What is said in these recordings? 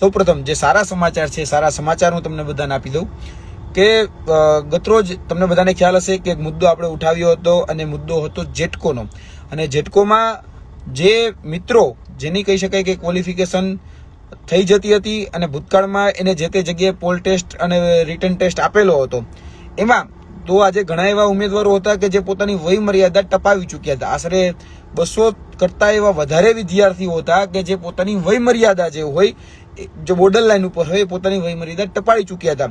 સૌપ્રથમ જે સારા સમાચાર છે, સારા સમાચાર હું તમને બધાને આપી દઉં કે ગતરોજ તમને બધાને ખ્યાલ હશે કે એક મુદ્દો આપણે ઉઠાવ્યો હતો અને મુદ્દો હતો જેટકોનો અને જેટકોમાં જે મિત્રો, જેની કહી શકાય કે ક્વોલિફિકેશન થઈ જતી હતી અને ભૂતકાળમાં એને જે તે જગ્યાએ પોલ ટેસ્ટ અને રિટર્ન ટેસ્ટ આપેલો હતો, એમાં તો આજે ઘણા એવા ઉમેદવારો હતા કે જે પોતાની વય મર્યાદા ટપાવી ચૂક્યા હતા. આશરે બસો કરતા એવા વધારે વિદ્યાર્થીઓ હતા કે જે પોતાની વય મર્યાદા જે હોય જો બોર્ડર લાઈન ઉપર હોય પોતાની વય ટપાળી ચૂક્યા હતા.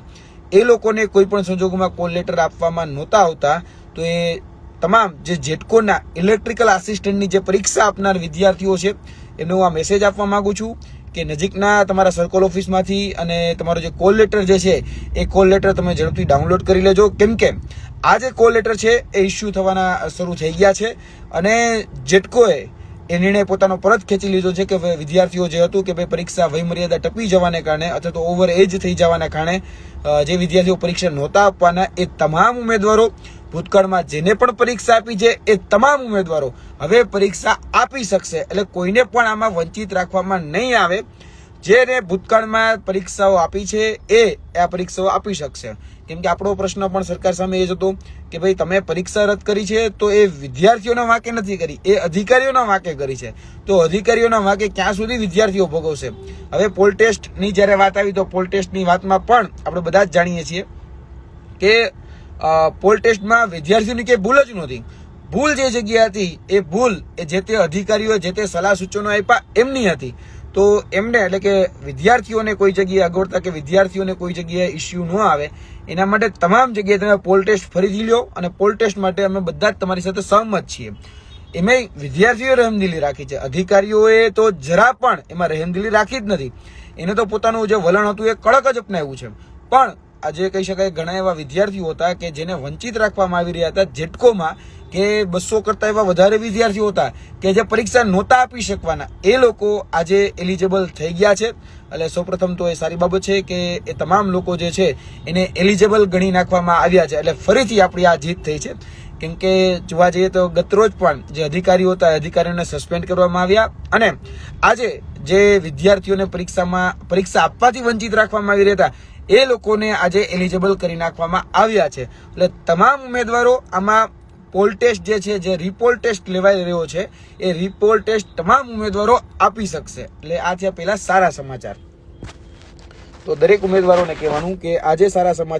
એ લોકોને કોઈ પણ સંજોગોમાં કોલ લેટર આપવામાં નહોતા આવતા, તો એ તમામ જે જેટકોના ઇલેક્ટ્રિકલ આસિસ્ટન્ટની જે પરીક્ષા આપનાર વિદ્યાર્થીઓ છે, એમને હું આ મેસેજ આપવા માંગુ છું કે નજીકના તમારા સર્કલ ઓફિસમાંથી અને તમારો જે કોલ લેટર જે છે, એ કોલ લેટર તમે ઝડપથી ડાઉનલોડ કરી લેજો. કેમ કે આ જે કોલ લેટર છે, એ ઇસ્યુ થવાના શરૂ થઈ ગયા છે અને જેટકોએ એ નિર્ણય પોતાનો પરત ખેંચી લીધો છે કે વિદ્યાર્થીઓ જે હતું કે ભાઈ પરીક્ષા વયમર્યાદા ટપી જવાને કારણે અથવા તો ઓવર એજ થઈ જવાના કારણે જે વિદ્યાર્થીઓ પરીક્ષા નહોતા આપવાના, એ તમામ ઉમેદવારો ભૂતકાળમાં જેને પણ પરીક્ષા આપી છે, એ તમામ ઉમેદવારો હવે પરીક્ષા આપી શકશે. એટલે કોઈને પણ આમાં વંચિત રાખવામાં નહીં આવે. જેને ભૂતકાળમાં પરીક્ષાઓ આપી છે, એ આ પરીક્ષાઓ આપી શકશે. કેમ કે આપણો પ્રશ્ન પણ સરકાર સામે એ જ હતો કે ભાઈ, તમે પરીક્ષા રદ કરી છે તો એ વિદ્યાર્થીઓના વાંકે નથી કરી, એ અધિકારીઓના વાંકે કરી છે. તો અધિકારીઓના વાંકે ક્યાં સુધી વિદ્યાર્થીઓ ભોગવશે? હવે પોલ ટેસ્ટની જ્યારે વાત આવી તો પોલ ટેસ્ટની વાતમાં પણ આપણે બધા જ જાણીએ છીએ કે પોલ ટેસ્ટમાં વિદ્યાર્થીઓની કે ભૂલ જ નહોતી. ભૂલ જે જગ્યા હતી એ ભૂલ એ જે તે અધિકારીઓ જે તે સલાહ સૂચનો આપ્યા એમની હતી. તો એમને એટલે કે વિદ્યાર્થીઓને કોઈ જગ્યાએ અગવડતા કે વિદ્યાર્થીઓને કોઈ જગ્યાએ ઇસ્યુ ન આવે, એના માટે તમામ જગ્યાએ તમે પોલ ટેસ્ટ ફરીથી લો અને પોલ ટેસ્ટ માટે અમે બધા જ તમારી સાથે સહમત છીએ. એમાં વિદ્યાર્થીઓએ રહેમદિલી રાખી છે. અધિકારીઓએ તો જરા પણ એમાં રહેમદિલી રાખી જ નથી. એને તો પોતાનું જે વલણ હતું એ કડક જ અપનાવ્યું છે. પણ આજે કહી શકાય ઘણા એવા વિદ્યાર્થીઓ હતા કે જેને વંચિત રાખવામાં આવી રહ્યા હતા જેટકોમાં કે બસો કરતા એવા વધારે વિદ્યાર્થીઓ હતા કે જે પરીક્ષા નહોતા આપી શકવાના. એ લોકો આજે એલિજિબલ થઈ ગયા છે. એટલે સૌપ્રથમ તો એ સારી બાબત છે કે એ તમામ લોકો જે છે એને એલિજિબલ ગણી નાખવામાં આવ્યા છે. એટલે ફરીથી આપણી આ જીત થઈ છે. કેમ કે જોવા જઈએ તો ગતરોજ પણ જે અધિકારીઓ હતા અધિકારીઓને સસ્પેન્ડ કરવામાં આવ્યા અને આજે જે વિદ્યાર્થીઓને પરીક્ષામાં, પરીક્ષા આપવાથી વંચિત રાખવામાં આવી રહ્યા હતા એ લોકોને આજે એલિજિબલ કરી નાખવામાં આવ્યા છે. એટલે તમામ ઉમેદવારો આમાં પોલ ટેસ્ટ જે છે, જે રિપોલ ટેસ્ટ લેવાઈ રહ્યો છે, એ રિપોલ ટેસ્ટ તમામ ઉમેદવારો આપી શકશે. એટલે આ થયા પહેલા સારા સમાચાર. તો દરેક ઉમેદવારોને કહેવાનું કે આજે સારા સમાચાર